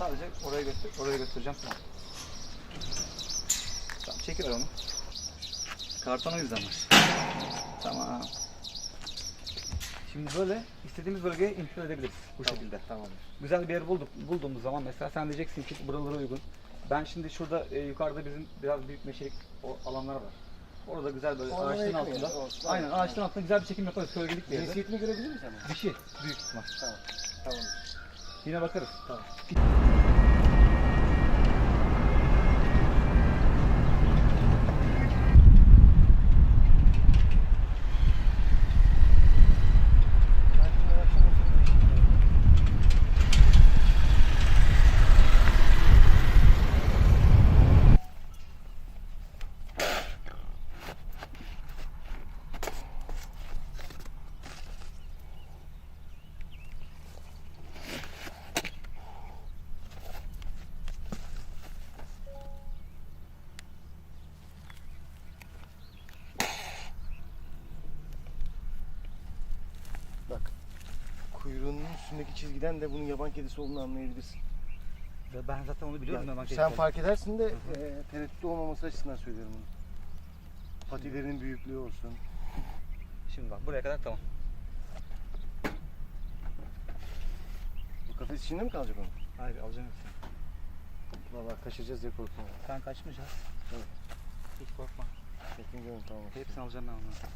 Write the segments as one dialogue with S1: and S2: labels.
S1: Tamam sadece oraya götür, oraya götüreceğim tamam. Tamam çekiver onu. Karton o yüzden var. Tamam. Şimdi böyle istediğimiz bölgeye infiltre edebiliriz bu şekilde.
S2: Tamamdır.
S1: Güzel bir yer bulduk. Bulduğumuz zaman mesela sen diyeceksin ki buralara uygun. Ben şimdi şurada e, yukarıda bizim biraz büyük meşelik o alanlar var. Orada güzel böyle
S2: Orada
S1: ağaçların altında.
S2: olsun.
S1: Aynen ağaçların altında güzel bir çekim yaparız. Gölgelik bir yerde.
S2: Cinsiyetini görebilir miyiz ama?
S1: Dişi büyük ihtimal.
S2: Tamam. Tamamdır.
S1: Yine bakarız.
S2: Tamam. Bak. Kuyruğunun üstündeki çizgiden de bunun yaban kedisi olduğunu anlayabilirsin.
S1: Ve Ben zaten onu biliyorum.
S2: Ya,
S1: ben
S2: sen fark edersin de e, tereddüt olmaması açısından söylüyorum bunu. Patilerinin büyüklüğü olsun.
S1: Şimdi bak buraya kadar tamam.
S2: Bu kafes içinde mi kalacak onun?
S1: Hayır alacağım hepsini.
S2: Valla kaçıracağız diye korkuyorum.
S1: Sen kaçmayacaksın.
S2: Evet.
S1: Hiç korkma.
S2: Çekin görün tamam.
S1: Hepsini alacağım ben onları.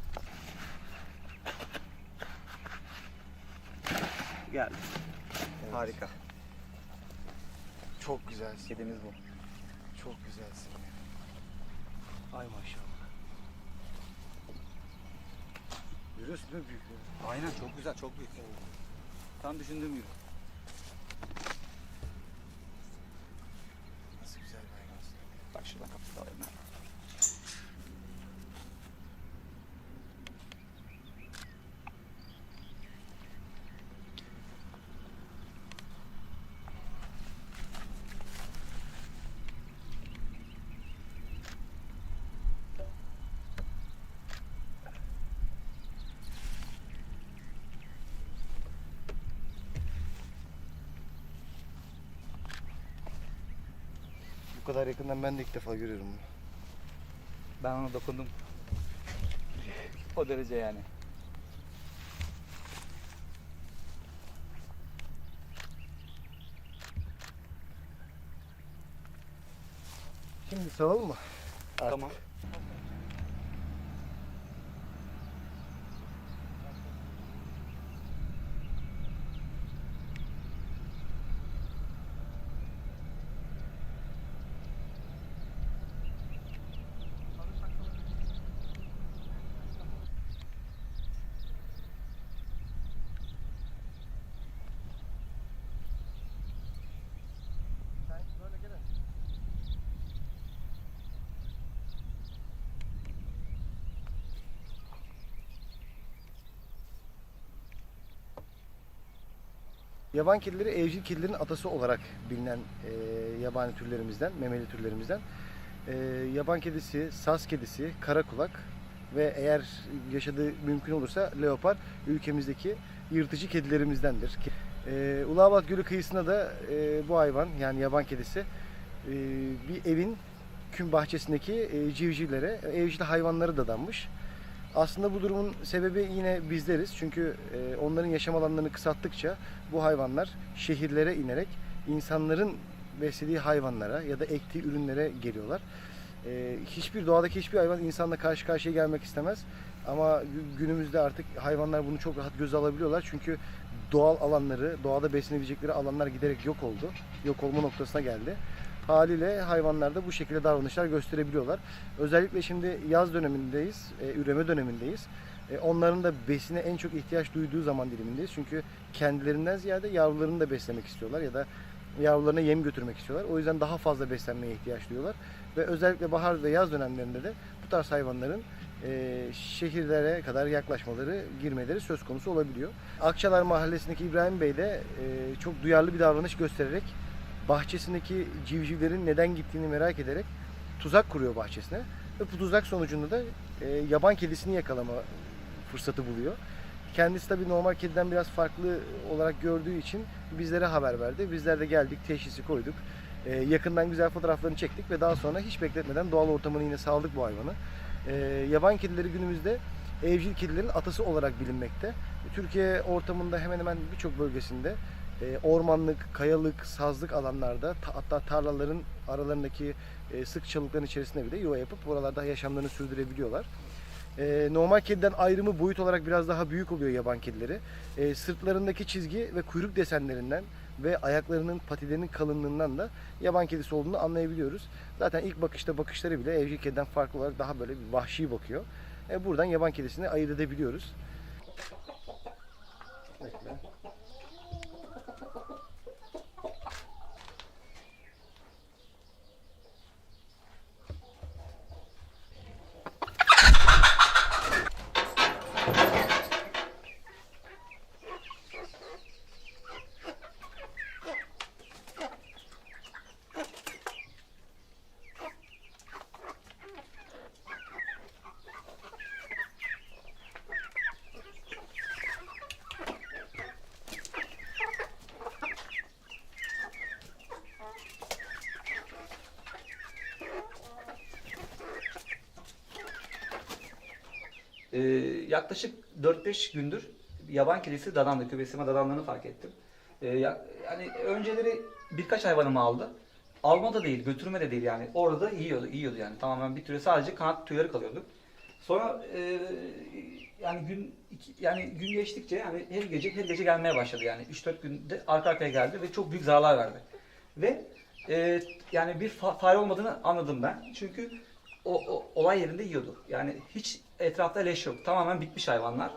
S1: Geldi.
S2: Evet.
S1: Harika.
S2: Çok güzelsin.
S1: Kedimiz bu.
S2: Çok güzelsin. Ay maşallah. Görüyorsun değil mi büyüklüğünü?
S1: Aynen çok güzel, çok büyük. Tam düşündüğüm gibi.
S2: Nasıl güzel bir hayvansın.
S1: Bak şuradan kapısı alayım ben.
S2: Bu kadar yakından ben de ilk defa görüyorum bunu.
S1: Ben ona dokundum. o derece yani.
S2: Şimdi salalım mı? Artık.
S1: Tamam.
S2: Yaban kedileri evcil kedilerin atası olarak bilinen e, yabani türlerimizden, memeli türlerimizden. E, yaban kedisi, saz kedisi, kara kulak ve eğer yaşadığı mümkün olursa leopar ülkemizdeki yırtıcı kedilerimizdendir. E, Ulabat Gölü kıyısında da e, bu hayvan yani yaban kedisi e, bir evin küm bahçesindeki e, civcivlere, evcil hayvanları dadanmış. Aslında bu durumun sebebi yine bizleriz. Çünkü e, onların yaşam alanlarını kısalttıkça bu hayvanlar şehirlere inerek insanların beslediği hayvanlara ya da ektiği ürünlere geliyorlar. E, hiçbir doğadaki hiçbir hayvan insanla karşı karşıya gelmek istemez. Ama gü- günümüzde artık hayvanlar bunu çok rahat göze alabiliyorlar. Çünkü doğal alanları, doğada beslenebilecekleri alanlar giderek yok oldu. Yok olma noktasına geldi. Haliyle hayvanlar da bu şekilde davranışlar gösterebiliyorlar. Özellikle şimdi yaz dönemindeyiz, e, üreme dönemindeyiz. E, onların da besine en çok ihtiyaç duyduğu zaman dilimindeyiz. Çünkü kendilerinden ziyade yavrularını da beslemek istiyorlar ya da yavrularına yem götürmek istiyorlar. O yüzden daha fazla beslenmeye ihtiyaç duyuyorlar. Ve özellikle bahar ve yaz dönemlerinde de bu tarz hayvanların e, şehirlere kadar yaklaşmaları, girmeleri söz konusu olabiliyor. Akçalar Mahallesi'ndeki İbrahim Bey de e, çok duyarlı bir davranış göstererek bahçesindeki civcivlerin neden gittiğini merak ederek tuzak kuruyor bahçesine. Ve bu tuzak sonucunda da e, yaban kedisini yakalama fırsatı buluyor. Kendisi tabii normal kediden biraz farklı olarak gördüğü için bizlere haber verdi. Bizler de geldik, teşhisi koyduk. Ee, yakından güzel fotoğraflarını çektik ve daha sonra hiç bekletmeden doğal ortamını yine saldık bu hayvanı. Ee, yaban kedileri günümüzde evcil kedilerin atası olarak bilinmekte. Türkiye ortamında hemen hemen birçok bölgesinde e, ormanlık, kayalık, sazlık alanlarda ta- hatta tarlaların aralarındaki e, sık çalılıkların içerisinde bile yuva yapıp buralarda yaşamlarını sürdürebiliyorlar. E, normal kediden ayrımı boyut olarak biraz daha büyük oluyor yaban kedileri. E, sırtlarındaki çizgi ve kuyruk desenlerinden ve ayaklarının patilerinin kalınlığından da yaban kedisi olduğunu anlayabiliyoruz. Zaten ilk bakışta bakışları bile evcil kediden farklı olarak daha böyle bir vahşi bakıyor. E, buradan yaban kedisini ayırt edebiliyoruz.
S1: Yaklaşık 4-5 gündür yaban kedisi dadandı. Kübesime dadanlarını fark ettim. Ee, ya- yani önceleri birkaç hayvanımı aldı. Alma da değil, götürme de değil yani. Orada da yiyordu, yiyordu yani. Tamamen bir türe sadece kanat tüyleri kalıyordu. Sonra e, yani gün yani gün geçtikçe yani her gece her gece gelmeye başladı yani 3-4 günde arka arkaya geldi ve çok büyük zararlar verdi. Ve e, yani bir fa- fare olmadığını anladım ben. Çünkü o, o olay yerinde yiyordu. Yani hiç etrafta leş yok. Tamamen bitmiş hayvanlar.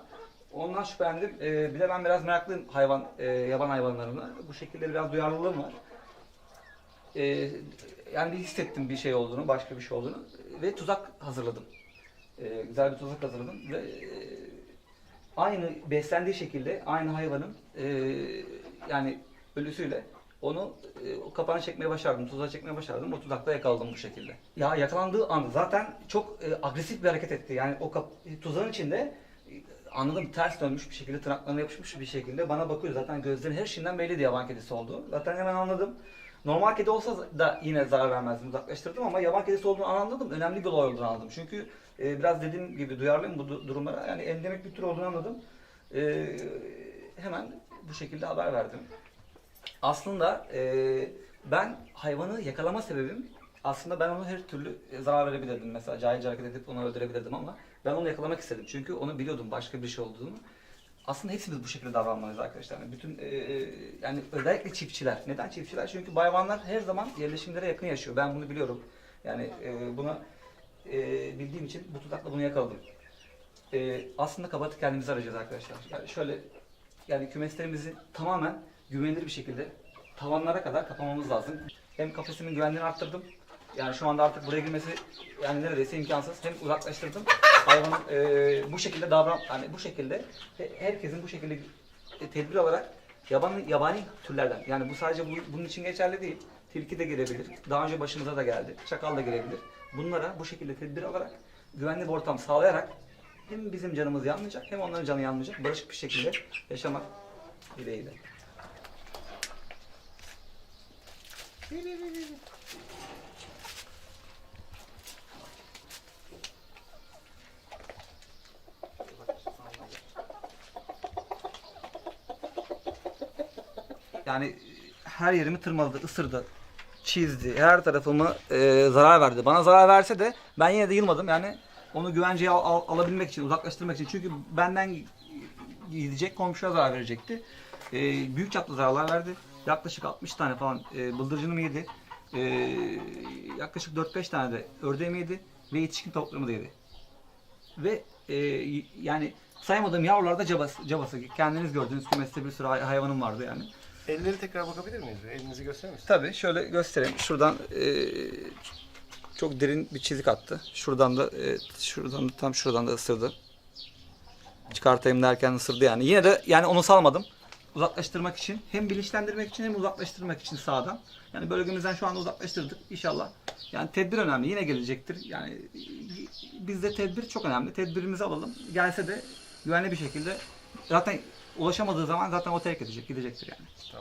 S1: Ondan şüphelendim. E, bir de ben biraz meraklıyım hayvan, e, yaban hayvanlarına. Bu şekilde biraz duyarlılığım var. E, yani bir hissettim bir şey olduğunu, başka bir şey olduğunu ve tuzak hazırladım. E, güzel bir tuzak hazırladım ve e, aynı beslendiği şekilde aynı hayvanın e, yani ölüsüyle onu e, kapağını çekmeye başardım, tuzağa çekmeye başardım. O tuzakta yakaladım bu şekilde. Ya yakalandığı anda zaten çok e, agresif bir hareket etti. Yani o kap- tuzağın içinde e, anladım ters dönmüş bir şekilde, tırnaklarına yapışmış bir şekilde bana bakıyor. Zaten gözlerin her şeyinden belliydi yaban kedisi olduğu. Zaten hemen anladım. Normal kedi olsa da yine zarar vermezdim, uzaklaştırdım ama yaban kedisi olduğunu anladım. Önemli bir olay olduğunu anladım. Çünkü e, biraz dediğim gibi duyarlıyım bu du- durumlara. Yani endemik bir tür olduğunu anladım. E, hemen bu şekilde haber verdim. Aslında e, ben hayvanı yakalama sebebim aslında ben onu her türlü e, zarar verebilirdim. Mesela cahilce hareket edip onu öldürebilirdim ama ben onu yakalamak istedim. Çünkü onu biliyordum başka bir şey olduğunu. Aslında hepimiz bu şekilde davranmalıyız arkadaşlar. Yani bütün e, e, yani özellikle çiftçiler. Neden çiftçiler? Çünkü hayvanlar her zaman yerleşimlere yakın yaşıyor. Ben bunu biliyorum. Yani e, buna e, bildiğim için bu tuzakla bunu yakaladım. E, aslında kabahatı kendimize arayacağız arkadaşlar. Yani şöyle yani kümeslerimizi tamamen güvenilir bir şekilde tavanlara kadar kapamamız lazım. Hem kafesimin güvenliğini arttırdım. Yani şu anda artık buraya girmesi yani neredeyse imkansız. Hem uzaklaştırdım. Hayvanın e, bu şekilde davran yani bu şekilde he- herkesin bu şekilde e, tedbir alarak yabani yabani türlerden yani bu sadece bu, bunun için geçerli değil. Tilki de gelebilir. Daha önce başımıza da geldi. Çakal da gelebilir. Bunlara bu şekilde tedbir alarak güvenli bir ortam sağlayarak hem bizim canımız yanmayacak hem onların canı yanmayacak. Barışık bir şekilde yaşamak dileğiyle. Yani her yerimi tırmaladı, ısırdı, çizdi, her tarafımı e, zarar verdi. Bana zarar verse de ben yine de yılmadım. Yani onu güvenceye al- al- alabilmek için, uzaklaştırmak için. Çünkü benden gidecek, komşuya zarar verecekti. E, büyük çaplı zararlar verdi. Yaklaşık 60 tane falan e, bıldırcınımı yedi. E, yaklaşık 4-5 tane de ördeğimi yedi ve yetişkin tavuklarımı da yedi. Ve e, yani saymadığım yavrular da cabası, cabası. Kendiniz gördüğünüz kümeste bir sürü hay- hayvanım vardı yani.
S2: Elleri tekrar bakabilir miyiz? Elinizi gösterir misiniz?
S1: Tabii şöyle göstereyim. Şuradan e, çok derin bir çizik attı. Şuradan da e, şuradan da tam şuradan da ısırdı. Çıkartayım derken ısırdı yani. Yine de yani onu salmadım. Uzaklaştırmak için hem bilinçlendirmek için hem uzaklaştırmak için sağdan. Yani bölgemizden şu anda uzaklaştırdık inşallah. Yani tedbir önemli. Yine gelecektir. Yani bizde tedbir çok önemli. Tedbirimizi alalım. Gelse de güvenli bir şekilde zaten ulaşamadığı zaman zaten o terk edecek, gidecektir yani.
S2: Tamam.